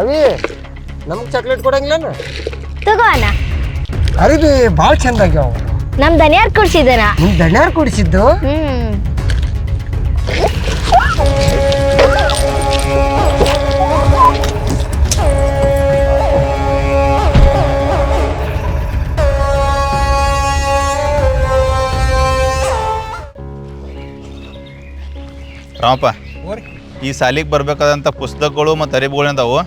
ಅವಿ ನಮ್ಗೆ ಚಾಕ್ಲೇಟ್ ಕೊಡಂಗಿಲ್ಲ ತಗೋ ಅಣ್ಣ. ಅರಿವಿ ಭಾಳ ಚಂದ ಆಗ್ಯಾವ ನಮ್ ದನಿಯಾರ್ ಕೊಡ್ಸಿದ್ದಾನ. ನಿಮ್ ದಣ್ಯಾರ್ ಕುಡಿಸಿದ್ದು? ಹ್ಮ್ ರಾಮಪ್ಪ ಈ ಸಾಲಿಗೆ ಬರ್ಬೇಕಾದಂಥ ಪುಸ್ತಕಗಳು ಮತ್ತು ಅರಿಬುಗಳು ಅದಾವು.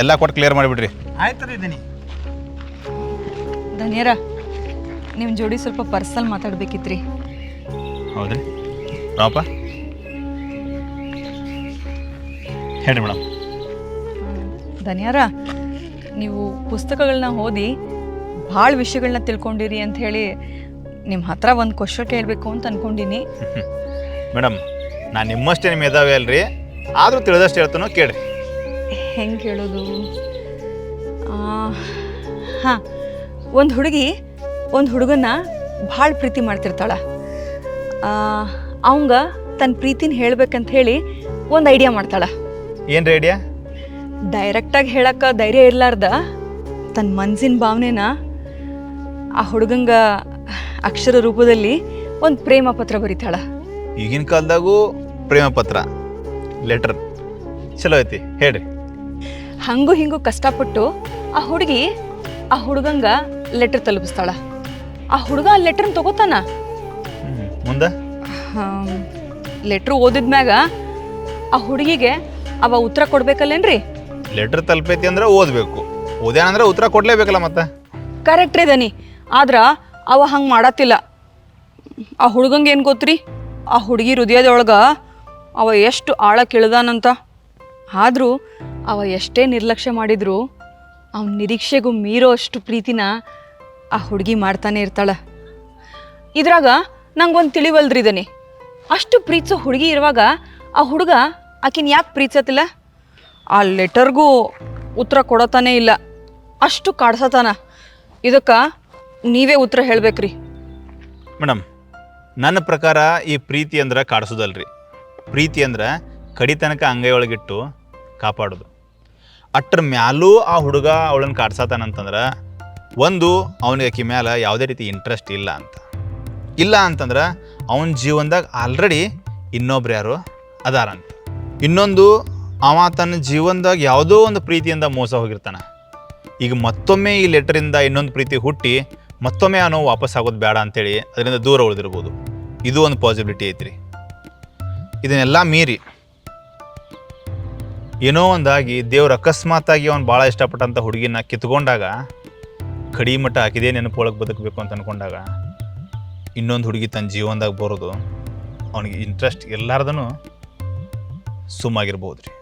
ಎಲ್ಲ ಕೊಟ್ಟು ಕ್ಲಿಯರ್ ಮಾಡಿಬಿಡ್ರಿ. ಆಯ್ತು ರೀ ಧನ್ಯಾರ ಧನ್ಯರ ನಿಮ್ಮ ಜೋಡಿ ಸ್ವಲ್ಪ ಪರ್ಸನಲ್ ಮಾತಾಡ್ಬೇಕಿತ್ರಿ. ಹೌದ್ರಿ. ರಾಮಪ್ಪ. ಹೇಳ್ರಿ ಮೇಡಮ್ ಧನ್ಯಾರ ನೀವು ಪುಸ್ತಕಗಳನ್ನ ಓದಿ ಭಾಳ ವಿಷಯಗಳನ್ನ ತಿಳ್ಕೊಂಡಿರಿ ಅಂತ ಹೇಳಿ ನಿಮ್ಮ ಹತ್ರ ಒಂದು ಕ್ವಶನ್ ಕೇಳಬೇಕು ಅಂತ ಅನ್ಕೊಂಡಿನಿ. ಮೇಡಮ್ ನಾನು ನಿಮ್ಮಷ್ಟೇ ನಿಮ್ಮ ಇದಾವೆ ಅಲ್ರಿ. ಆದರೂ ತಿಳಿದಷ್ಟು ಹೇಳ್ತಾನೋ ಕೇಳ್ರಿ. ಹೆಂಗೆ ಕೇಳೋದು ಹಾಂ ಒಂದು ಹುಡುಗಿ ಒಂದು ಹುಡುಗನ್ನ ಭಾಳ ಪ್ರೀತಿ ಮಾಡ್ತಿರ್ತಾಳೆ. ಅವಂಗ ತನ್ನ ಪ್ರೀತಿನ ಹೇಳ್ಬೇಕಂತ ಹೇಳಿ ಒಂದು ಐಡಿಯಾ ಮಾಡ್ತಾಳೆ. ಏನು ಐಡಿಯಾ? ಡೈರೆಕ್ಟಾಗಿ ಹೇಳಕ್ಕೆ ಧೈರ್ಯ ಇರಲಾರ್ದ ತನ್ನ ಮನಸ್ಸಿನ ಭಾವನೆನ ಆ ಹುಡುಗಂಗ ಅಕ್ಷರ ರೂಪದಲ್ಲಿ ಒಂದು ಪ್ರೇಮ ಪತ್ರ ಬರೀತಾಳ. ಈಗಿನ ಕಾಲದಾಗೂ ಪ್ರೇಮ ಪತ್ರ. ಲೆಟರ್. ಚಲೋ ಐತಿ ಹೇಳ್ರಿ. ಹಂಗೂ ಹಿಂಗೂ ಕಷ್ಟಪಟ್ಟು ಆ ಹುಡುಗಿ ಆ ಹುಡುಗಂಗ ಲೆಟರ್ ತಲುಪಿಸ್ತಾಳ. ಆ ಹುಡುಗ ಆ ಲೆಟರ್ ತಗೋತಾನ? ಮುಂದ? ಲೆಟ್ರ್ ಓದಿದ್ಮ್ಯಾಗ ಆ ಹುಡುಗಿಗೆ ಅವ ಉತ್ತರ ಕೊಡ್ಬೇಕಲ್ಲೇನ್ರಿ? ಲೆಟರ್ ತಲುಪೈತಿ ಅಂದ್ರೆ ಓದಬೇಕು. ಓದ್ಯಾನಂದ್ರೆ ಉತ್ತರ ಕೊಡ್ಲೇಬೇಕಲ್ಲ ಮತ್ತೆ? ಕರೆಕ್ಟ್ ರೀ ದನಿ. ಆದ್ರ ಅವ ಹಂಗೆ ಮಾಡತ್ತಿಲ್ಲ. ಆ ಹುಡುಗಂಗೆ ಏನು ಗೊತ್ತ್ರಿ? ಆ ಹುಡುಗಿ ಹೃದಯದೊಳಗ ಅವ ಎಷ್ಟು ಆಳಕ್ಕೆ ಇಳ್ದಾನಂತ ಆದರೂ ಅವ ಎಷ್ಟೇ ನಿರ್ಲಕ್ಷ್ಯ ಮಾಡಿದ್ರು ಅವನ ನಿರೀಕ್ಷೆಗೂ ಮೀರೋ ಅಷ್ಟು ಪ್ರೀತಿನ ಆ ಹುಡುಗಿ ಮಾಡ್ತಾನೆ ಇರ್ತಾಳೆ. ಇದ್ರಾಗ ನಂಗೊಂದು ತಿಳಿವಲ್ದ್ರಿ ದನಿ. ಅಷ್ಟು ಪ್ರೀತಿಸೋ ಹುಡುಗಿ ಇರುವಾಗ ಆ ಹುಡುಗ ಆಕಿನ ಯಾಕೆ ಪ್ರೀತಿಸತ್ತಿಲ್ಲ ಆ ಲೆಟರ್ಗೂ ಉತ್ತರ ಕೊಡತಾನೇ ಇಲ್ಲ. ಅಷ್ಟು ಕಾಡ್ಸತಾನ. ಇದಕ್ಕೆ ನೀವೇ ಉತ್ತರ ಹೇಳ್ಬೇಕ್ರಿ. ಮೇಡಮ್ ನನ್ನ ಪ್ರಕಾರ ಈ ಪ್ರೀತಿ ಅಂದ್ರೆ ಕಾಡಿಸೋದಲ್ರಿ. ಪ್ರೀತಿ ಅಂದ್ರೆ ಕಡಿತನಕ ಅಂಗೈ ಒಳಗಿಟ್ಟು ಕಾಪಾಡೋದು. ಅಟ್ರ ಮ್ಯಾಲೂ ಆ ಹುಡುಗ ಅವಳನ್ನು ಕಾಡ್ಸತಾನಂತಂದ್ರೆ ಒಂದು, ಅವನಿಗೆ ಆಕೆ ಮ್ಯಾಲೆ ಯಾವುದೇ ರೀತಿ ಇಂಟ್ರೆಸ್ಟ್ ಇಲ್ಲ ಅಂತ. ಇಲ್ಲ ಅಂತಂದ್ರೆ ಅವನ ಜೀವನದಾಗ ಆಲ್ರೆಡಿ ಇನ್ನೊಬ್ರು ಯಾರು ಅದಾರಂತ ಇನ್ನೊಂದು, ಅವ ತನ್ನ ಜೀವನದಾಗ ಯಾವುದೋ ಒಂದು ಪ್ರೀತಿಯಿಂದ ಮೋಸ ಹೋಗಿರ್ತಾನೆ. ಈಗ ಮತ್ತೊಮ್ಮೆ ಈ ಲೆಟರಿಂದ ಇನ್ನೊಂದು ಪ್ರೀತಿ ಹುಟ್ಟಿ ಮತ್ತೊಮ್ಮೆ ಅವನು ವಾಪಸ್ ಆಗೋದು ಬೇಡ ಅಂತೇಳಿ ಅದರಿಂದ ದೂರ ಉಳಿದಿರ್ಬೋದು. ಇದು ಒಂದು ಪಾಸಿಬಿಲಿಟಿ ಐತ್ರಿ. ಇದನ್ನೆಲ್ಲ ಮೀರಿ. ಏನೋ ಒಂದಾಗಿ ದೇವ್ರ ಅಕಸ್ಮಾತಾಗಿ ಅವ್ನು ಭಾಳ ಇಷ್ಟಪಟ್ಟಂಥ ಹುಡುಗಿನ ಕಿತ್ಕೊಂಡಾಗ ಕಡಿ ಮಟ್ಟ ಹಾಕಿದೇ ನೆನಪು ಒಳಗೆ ಬದುಕಬೇಕು ಅಂತ ಅನ್ಕೊಂಡಾಗ ಇನ್ನೊಂದು ಹುಡುಗಿ ತನ್ನ ಜೀವನದಾಗ ಬರೋದು ಅವನಿಗೆ ಇಂಟ್ರೆಸ್ಟ್ ಎಲ್ಲಾರ್ದೂ ಸುಮ್ಮಾಗಿರ್ಬೋದು ರೀ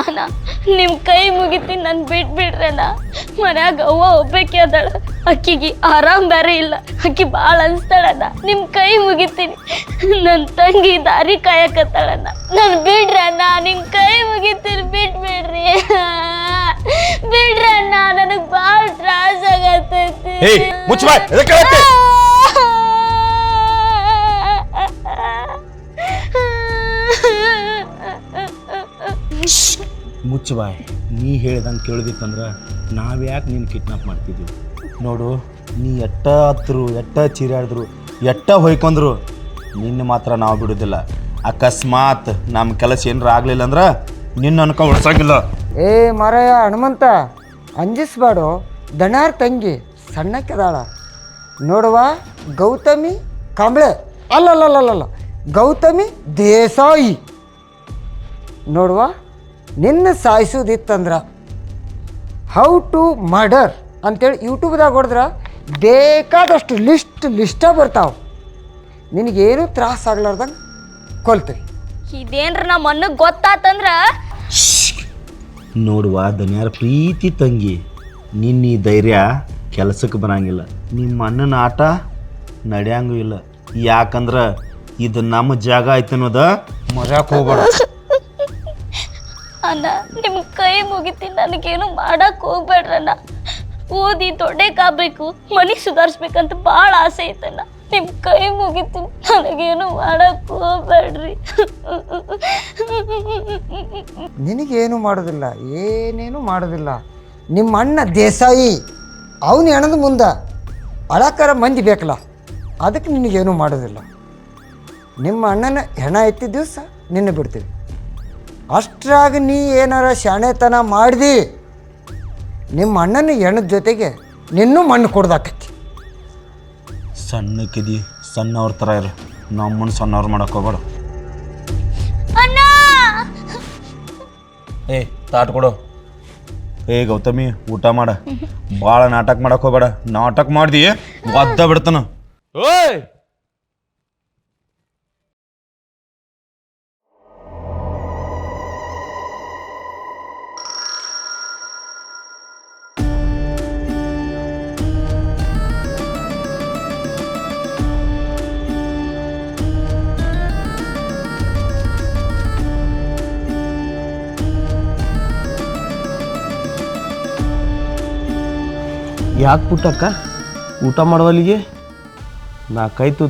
ಅಣ್ಣ ನಿಮ್ಮ ಕೈ ಮುಗಿತೀನಿ ನಾನು ಬಿಟ್ಬಿಡ್ರಣ್ಣ ಮನ್ಯಾಗ ಅವ್ವ ಒಬ್ಬಾಕಿ ಅದಾಳ. ಅಕ್ಕಿಗೆ ಆರಾಮ್ ಬೇರೆ ಇಲ್ಲ. ಅಕ್ಕಿ ಭಾಳ ಅನ್ಸ್ತಾಳಣ್ಣ ನಿಮ್ಮ ಕೈ ಮುಗಿತೀನಿ ನನ್ನ ತಂಗಿ ದಾರಿ ಕಾಯಕತ್ತಾಳಣ್ಣ ನಾನು ಬಿಡ್ರಣ್ಣ ನಿಮ್ಮ ಕೈ ಮುಗಿತೀನಿ ಬಿಟ್ಬಿಡ್ರಿ ಬಿಡ್ರಣ್ಣ ನನಗೆ ಭಾಳ ತ್ರಾಸ ಆಗತ್ತೈತಿ. ಮುಚ್ಚ್ ಬಾಯ್, ಎದಕ್ ಅಳತ್ತಿ? ಮುಚ್ಚ ಬಾಯ್ ನೀ ಹೇಳ್ದಂಗೆ ಕೇಳಿದಿತ್ತಂದ್ರೆ ನಾವು ಯಾಕೆ ನೀನು ಕಿಡ್ನಾಪ್ ಮಾಡ್ತಿದ್ವಿ? ನೋಡು ನೀ ಎಟ್ಟ ಹತ್ತರು ಎಟ್ಟ ಚೀರಾಡಿದ್ರು ಎಟ್ಟ ಹೊಯ್ಕೊಂಡ್ರು ನಿನ್ನ ಮಾತ್ರ ನಾವು ಬಿಡೋದಿಲ್ಲ. ಅಕಸ್ಮಾತ್ ನಮ್ಮ ಕೆಲಸ ಏನಾರ ಆಗಲಿಲ್ಲ ಅಂದ್ರೆ ನಿನ್ನ ಅನ್ಕ ಉಳ್ಸಂಗಿಲ್ಲ. ಏ ಮಾರಾಯ ಹನುಮಂತ ಅಂಜಿಸ್ಬೇಡು. ದಣಾರ್ ತಂಗಿ ಸಣ್ಣಕ್ಕೆದಾಳ. ನೋಡುವ ಗೌತಮಿ ಕಾಂಬ್ಳೆ. ಅಲ್ಲಲ್ಲಲ್ಲಲ್ಲ ಗೌತಮಿ ದೇಸಾಯಿ. ನೋಡುವ. ನಿನ್ನ ಸಾಯಿಸೋದಿತ್ತಂದ್ರ? ಹೌ ಟು ಮರ್ಡರ್ ಅಂತೇಳಿ ಯೂಟ್ಯೂಬ್ದಾಗ ಹೊಡೆದ್ರೆ ಬೇಕಾದಷ್ಟು ಲಿಸ್ಟ್ ಲಿಸ್ಟ ಬರ್ತಾವೆ. ನಿನಗೇನು ತ್ರಾಸ ಆಗ್ಲಾರ್ದಂಗೆ ಕೊಲ್ತೀವಿ ಇದೇನ್ರ ನಮ್ಮ ಅಣ್ಣಗೆ ಗೊತ್ತಾತಂದ್ರ? ನೋಡುವ ದನಿಯಾರ ಪ್ರೀತಿ ತಂಗಿ ನಿನ್ನ ಈ ಧೈರ್ಯ ಕೆಲಸಕ್ಕೆ ಬರಂಗಿಲ್ಲ. ನಿಮ್ಮ ಅಣ್ಣನ ಆಟ ನಡೆಯಂಗೂ ಇಲ್ಲ. ಯಾಕಂದ್ರೆ ಇದು ನಮ್ಮ ಜಾಗ ಆಯ್ತು ಅನ್ನೋದ ಮಜಾಕ್ ಹೋಗ್ಬೇಡ ಅಣ್ಣ ನಿಮ್ಮ ಕೈ ಮುಗಿತೀನಿ ನನಗೇನು ಮಾಡಕ್ ಹೋಗ್ಬೇಡ್ರಣ್ಣ ಓದಿ ದೊಡ್ಡಕ್ಕಾಗಬೇಕು ಮನೆ ಸುಧಾರಿಸ್ಬೇಕಂತ ಭಾಳ ಆಸೆ ಐತಣ್ಣ ನಿಮ್ಮ ಕೈ ಮುಗಿತೀನಿ ನನಗೇನು ಮಾಡಕ್ ಹೋಗ್ಬೇಡ್ರಿ. ನಿನಗೇನು ಮಾಡೋದಿಲ್ಲ, ಏನೇನು ಮಾಡೋದಿಲ್ಲ. ನಿಮ್ಮ ಅಣ್ಣ ದೇಸಾಯಿ, ಅವನು ಹೆಣದ ಮುಂದೆ ಅಳಕರ ಮಂದಿ ಬೇಕಲ್ಲ, ಅದಕ್ಕೆ ನಿನಗೇನು ಮಾಡೋದಿಲ್ಲ. ನಿಮ್ಮ ಅಣ್ಣನ ಹೆಣ ಎತ್ತಿದ ದಿವಸ ನಿನ್ನ ಬಿಡ್ತೀವಿ. ಅಷ್ಟ್ರಾಗ ನೀ ಏನಾರ ಶಾಣೆತನ ಮಾಡಿದಿ ನಿಮ್ಮ ಅಣ್ಣನ ಹೆಣದ ಜೊತೆಗೆ ನಿನ್ನೂ ಮಣ್ಣು ಕೊಡ್ದಾಕೈತಿ ಸಣ್ಣಕ್ಕಿದಿ ಸಣ್ಣವ್ರ ಥರ ಇರು. ನಮ್ಮನ್ನ ಸಣ್ಣವ್ರು ಮಾಡಕ್ಕೆ ಹೋಗ್ಬೇಡ. ಅಣ್ಣ! ಏ ತಾಟ್ ಕೊಡು. ಏ ಗೌತಮಿ ಊಟ ಮಾಡ. ಭಾಳ ನಾಟಕ ಮಾಡಕ್ಕೆ ಹೋಗ್ಬೇಡ. ನಾಟಕ ಮಾಡ್ದಿ ಒದ್ದ ಬಿಡ್ತಾನ. ಓಯ್! ಯಾಕೆ ಪುಟ್ಟಕ್ಕ? ಊಟ ಮಾಡುವಲ್ಲಿಗೆ? ನಾಲ್ಕೈತು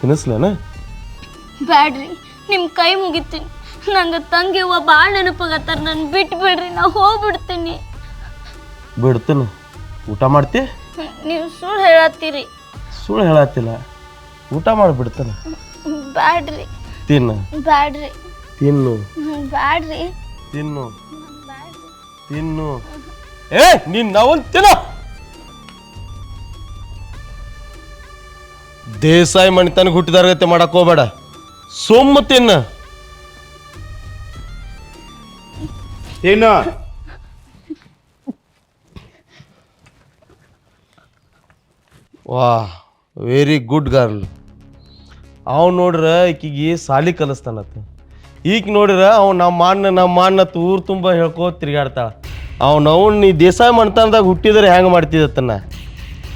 ತಿನ್ನಿಸ್ಲೇನ ಬ್ಯಾಡ್ರಿ ನಿಮ್ಮ ಕೈ ಮುಗಿತೀನಿ. ನಂಗೆ ತಂಗಿ ಒಬ್ಬ ಭಾಳ ನೆನಪಾಗತ್ತಾರ ನಾನು ಬಿಟ್ಟು ಬಿಡ್ರಿ ನಾ ಹೋಗ್ಬಿಡ್ತೀನಿ. ಬಿಡ್ತೀನಿ. ಊಟ ಮಾಡ್ತಿ? ನೀವು ಸುಳ್ಳು ಹೇಳತ್ತೀರಿ. ಸುಳ್ಳು ಹೇಳತ್ತಿಲ್ಲ. ಊಟ ಮಾಡಿ ಬಿಡ್ತಾನೆ. ಬ್ಯಾಡ್ರಿ. ತಿನ್ನು ಬ್ಯಾಡ್ರಿ. ತಿನ್ನು. ಬ್ಯಾಡ್ರಿ. ತಿನ್ನು. ತಿನ್ನು. ಏ ನಿನ್ನ ನಾವೊಂದು ತಿನ್ನ. ದೇಸಾಯಿ ಮಣಿತನಕ್ಕೆ ಹುಟ್ಟಿದಾರಗತ್ತೆ ಮಾಡಕ್ ಹೋಗ್ಬೇಡ. ಸೊಮ್ಮ ತಿನ್ನ. ಏನು? ವಾ ವೆರಿ ಗುಡ್ ಗರ್ಲ್ ಅವ್ ನೋಡ್ರ ಈಕಿಗೆ ಸಾಲಿ ಕಲಿಸ್ತಾನತ್ತ ಈಗ ನೋಡಿರ ಅವ್ ನಮ್ಮ ಅಣ್ಣ ನಮ್ಮ ಅಣ್ಣ ಊರು ತುಂಬ ಹೇಳ್ಕೋ ತಿರ್ಗಾಡ್ತಾಳ. ಅವ್ನವ್ ನೀ ದೇಸಾಯಿ ಮಣ್ತನದಾಗ ಹುಟ್ಟಿದ್ರೆ ಹೆಂಗೆ ಮಾಡ್ತಿದ್ದತ್ತನ್ನ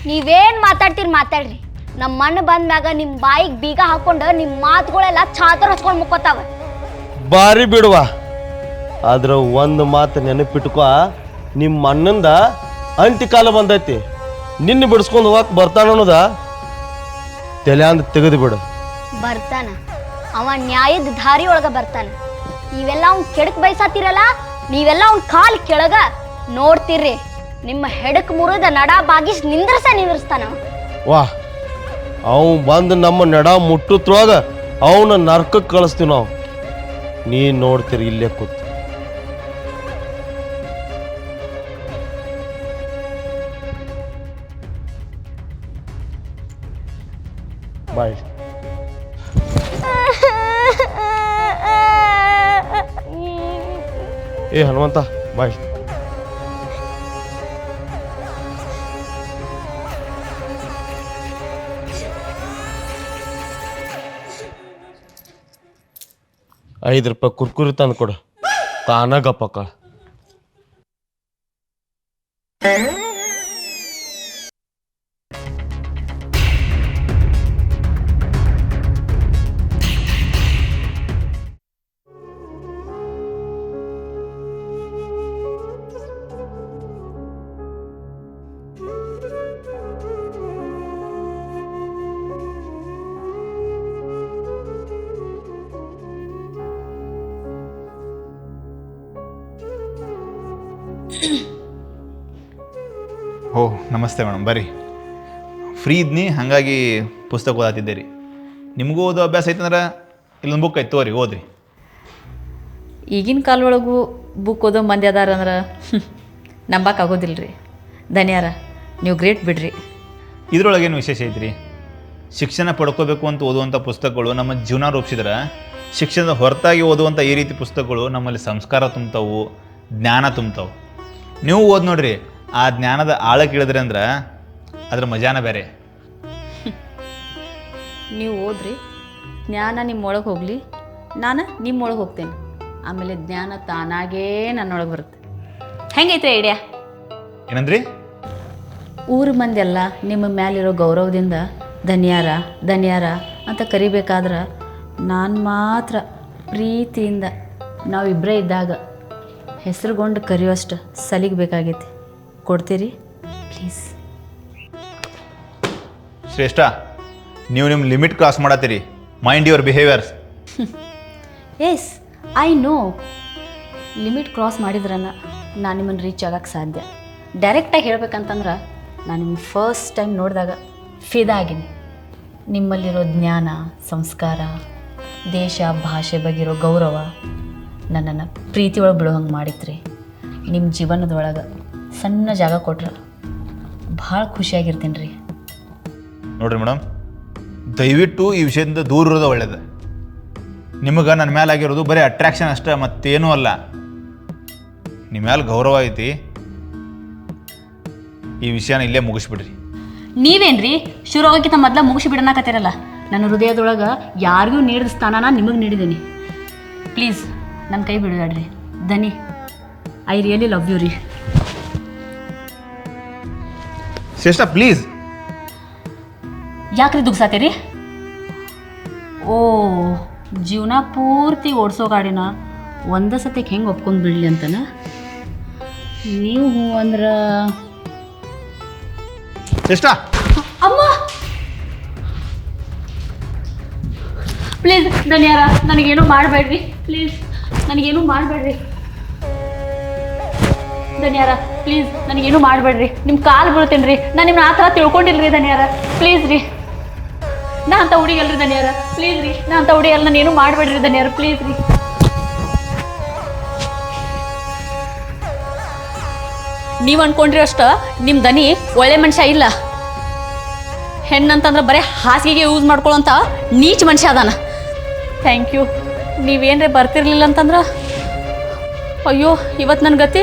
ನೀವೇನ್ ಮಾತಾಡ್ತೀರಿ ಮಾತಾಡ್ರಿ. ನಮ್ಮ ಮಣ್ಣು ಬಂದಾಗ ನಿಮ್ಮ ಬಾಯಿಗೆ ಬೀಗ ಹಾಕೊಂಡು ನಿಮ್ಮ ಮಾತುಗಳೆಲ್ಲ ಛಾತ್ರ ಹಚ್ಕೊಂಡು ಮುಕ್ಕೋತಾವ. ಬಾರಿ ಬಿಡುವ. ಆದ್ರೆ ಒಂದು ಮಾತು ನೆನಪಿಟ್ಕೋ ನಿಮ್ಮ ಅಣ್ಣಂದ ಅಂತಿಕಾಲ ಬಂದೈತಿ. ನಿನ್ನ ಬಿಡಿಸ್ಕೊಂಡು ಹೋಗಕ್ ಬರ್ತಾನ ಅನ್ನೋದ ತಲೆ ಅಂದ್ ತೆಗೆದು ಬಿಡು. ಬರ್ತಾನ. ಅವ ನ್ಯಾಯದ ದಾರಿ ಒಳಗ ಬರ್ತಾನ. ನೀವೆಲ್ಲ ಅವ್ನ್ ಕೆಡಕ್ ಬಯಸತ್ತೀರಲ್ಲ ನೀವೆಲ್ಲ ಅವ್ನ ಕಾಲ್ ಕೆಳಗ ನೋಡ್ತೀರ್ರಿ. ನಿಮ್ಮ ಹೆಡಕ್ ಮುರಿದ ನಡ ಬಾಗಿಸ್ ನಿಂದ್ರಸ ನಿಂದ್ರಸ್ತಾನ. ವಾ. ಅವ್ ಬಂದು ನಮ್ಮ ನಡ ಮುಟ್ಟುತ್ರೊಳಗ ಅವನ ನರ್ಕಕ್ಕೆ ಕಳಿಸ್ತೀವಿ ನಾವು. ನೀ ನೋಡ್ತೀರಿ ಇಲ್ಲೇ ಕೂತ್. ಬಾಯ್. ಏ ಹನುಮಂತ ಬಾಯ್. ಐದು ರೂಪಾಯಿ ಕುರ್ಕುರಿ ತಂದು ಕೊಡು. ತಾನ ಓ ನಮಸ್ತೆ ಮೇಡಮ್ ಬರ್ರಿ. ಫ್ರೀ ಇದ್ನಿ ಹಾಗಾಗಿ ಪುಸ್ತಕ ಓದಾತಿದ್ದೆ ರೀ ನಿಮಗೂ ಓದೋ ಅಭ್ಯಾಸ ಐತಂದ್ರೆ ಇಲ್ಲೊಂದು ಬುಕ್ ಐತೆ ತೋರಿ ಓದ್ರಿ. ಈಗಿನ ಕಾಲೊಳಗೂ ಬುಕ್ ಓದೋ ಮಂದಿ ಅದಾರ ಅಂದ್ರೆ ನಂಬಕ್ಕಾಗೋದಿಲ್ಲ ರೀ ಧನ್ಯಾರ ನೀವು ಗ್ರೇಟ್ ಬಿಡ್ರಿ. ಇದ್ರೊಳಗೇನು ವಿಶೇಷ ಐತ್ರಿ? ಶಿಕ್ಷಣ ಪಡ್ಕೋಬೇಕು ಅಂತ ಓದುವಂಥ ಪುಸ್ತಕಗಳು ನಮ್ಮ ಜೀವನ ರೂಪಿಸಿದ್ರೆ ಶಿಕ್ಷಣದ ಹೊರತಾಗಿ ಓದುವಂಥ ಈ ರೀತಿ ಪುಸ್ತಕಗಳು ನಮ್ಮಲ್ಲಿ ಸಂಸ್ಕಾರ ತುಂಬ್ತಾವು ಜ್ಞಾನ ತುಂಬ್ತಾವು. ನೀವು ಓದ್ ನೋಡ್ರಿ ಆ ಜ್ಞಾನದ ಆಳಕ್ಕೆ ಇಳಿದ್ರಿ ಅಂದ್ರೆ ಅದ್ರ ಮಜಾನ ಬೇರೆ. ನೀವು ಓದ್ರಿ ಜ್ಞಾನ ನಿಮ್ಮೊಳಗೆ ಹೋಗಲಿ ನಾನು ನಿಮ್ಮೊಳಗೆ ಹೋಗ್ತೇನೆ. ಆಮೇಲೆ ಜ್ಞಾನ ತಾನಾಗೇ ನನ್ನೊಳಗೆ ಬರುತ್ತೆ. ಹೆಂಗೈತೆ ಐಡಿಯಾ ಏನಂದ್ರಿ? ಊರ ಮಂದೆಲ್ಲ ನಿಮ್ಮ ಮ್ಯಾಲಿರೋ ಗೌರವದಿಂದ ಧನ್ಯಾರ ಧನ್ಯಾರ ಅಂತ ಕರಿಬೇಕಾದ್ರೆ ನಾನು ಮಾತ್ರ ಪ್ರೀತಿಯಿಂದ ನಾವಿಬ್ಬರೇ ಇದ್ದಾಗ ಹೆಸರುಗೊಂಡು ಕರೆಯುವಷ್ಟು ಸಲಿಗೆ ಬೇಕಾಗೈತಿ ಕೊಡ್ತೀರಿ? ಪ್ಲೀಸ್ ಶ್ರೇಷ್ಠ ನೀವು ನಿಮ್ಮ limit cross ಮಾಡತ್ತೀರಿ. Mind your behaviours yes I know limit cross ಮಾಡಿದ್ರನ್ನ ನಾನು ನಿಮ್ಮನ್ನು ರೀಚ್ ಆಗೋಕ್ಕೆ ಸಾಧ್ಯ. ಡೈರೆಕ್ಟಾಗಿ ಹೇಳ್ಬೇಕಂತಂದ್ರೆ ನಾನು ನಿಮ್ಮ ಫಸ್ಟ್ ಟೈಮ್ ನೋಡಿದಾಗ ಫಿದಾ ಆಗೀನಿ. ನಿಮ್ಮಲ್ಲಿರೋ ಜ್ಞಾನ ಸಂಸ್ಕಾರ ದೇಶ ಭಾಷೆ ಬಗ್ಗಿರೋ ಗೌರವ ನನ್ನನ್ನು ಪ್ರೀತಿ ಒಳಗೆ ಬಿಡೋ ಹಂಗೆ ಮಾಡಿದ್ರಿ ನಿಮ್ಮ ಜೀವನದೊಳಗೆ ಸಣ್ಣ ಜಾಗ ಕೊಟ್ರೆ ಭಾಳ ಖುಷಿಯಾಗಿರ್ತೀನಿ ರೀ ನೋಡ್ರಿ ಮೇಡಮ್ ದಯವಿಟ್ಟು ಈ ವಿಷಯದಿಂದ ದೂರ ಇರೋದು ಒಳ್ಳೇದು. ನಿಮಗೆ ನನ್ನ ಮೇಲೆ ಆಗಿರೋದು ಬರೀ ಅಟ್ರಾಕ್ಷನ್ ಅಷ್ಟೇ ಮತ್ತೇನೂ ಅಲ್ಲ. ನಿಮ್ಮ ಮ್ಯಾಲೆ ಗೌರವ ಐತಿ. ಈ ವಿಷಯನ ಇಲ್ಲೇ ಮುಗಿಸ್ಬಿಡ್ರಿ. ನೀವೇನ್ರಿ? ಶುರು ಆಗೋಕ್ಕಿಂತ ಮೊದಲ ಮುಗಿಸಿ ಬಿಡನಾಕತ್ತೀರಲ್ಲ? ನನ್ನ ಹೃದಯದೊಳಗೆ ಯಾರಿಗೂ ನೀಡಿದ ಸ್ಥಾನನ ನಿಮಗೆ ನೀಡಿದ್ದೀನಿ. ಪ್ಲೀಸ್ ನನ್ನ ಕೈ ಬಿಡಬೇಡ್ರಿ. ಧನಿ ಐ ರಿಯಲಿ ಲವ್ ಯು ರೀ. ಶ್ರೇಷ್ಠ ಪ್ಲೀಸ್ ಯಾಕ್ರಿ ದುಗ್ಸಾತೀರಿ? ಓ ಜೀವನ ಪೂರ್ತಿ ಓಡಿಸೋ ಗಾಡಿನ ಒಂದೇ ಸತಿಗೆ ಹೆಂಗೆ ಒಪ್ಕೊಂಡು ಬಿಡಲಿ ಅಂತನ? ನೀವು ಹ್ಞೂ ಅಂದ್ರೆ? ಶ್ರೇಷ್ಠ. ಅಮ್ಮ! ಪ್ಲೀಸ್ ಧನ್ಯಾರ ನನಗೇನು ಮಾಡಬೇಡ್ರಿ. ಪ್ಲೀಸ್ ನನಗೇನು ಮಾಡಬೇಡ್ರಿ. ಧನ್ಯಾರ ಪ್ಲೀಸ್ ನನಗೇನು ಮಾಡಬೇಡ್ರಿ. ನಿಮ್ಮ ಕಾಲು ಬೀಳ್ತೀನಿ ರೀ ನಾನು ನಿಮ್ಮನ್ನ ಆ ಥರ ತಿಳ್ಕೊಂಡಿಲ್ರಿ ಧನಿಯಾರ. ಪ್ಲೀಸ್ ರೀ. ನಾ ಅಂತ ಹುಡುಗಿಯಲ್ಲ ರೀ ಧನಿಯಾರ. ಪ್ಲೀಸ್ ರೀ. ನಾ ಅಂತ ಹುಡುಗಿಯಲ್ಲ ನಾನು ಏನು ಮಾಡಬೇಡ್ರಿ ಧನ್ಯಾರ. ಪ್ಲೀಸ್ ರೀ. ನೀವು ಅನ್ಕೊಂಡ್ರಿ ಅಷ್ಟ ನಿಮ್ಮ ದನಿ ಒಳ್ಳೆ ಮನುಷ್ಯ ಇಲ್ಲ. ಹೆಣ್ಣಂತಂದ್ರೆ ಬರೀ ಹಾಸಿಗೆಗೆ ಯೂಸ್ ಮಾಡ್ಕೊಳ್ಳೋಂಥ ನೀಚ್ ಮನುಷ್ಯ ಅದಾನ. ಥ್ಯಾಂಕ್ ಯು ನೀವೇನ್ರಿ ಬರ್ತಿರ್ಲಿಲ್ಲ ಅಂತಂದ್ರೆ? ಅಯ್ಯೋ ಇವತ್ತು ನನ್ನ ಗತಿ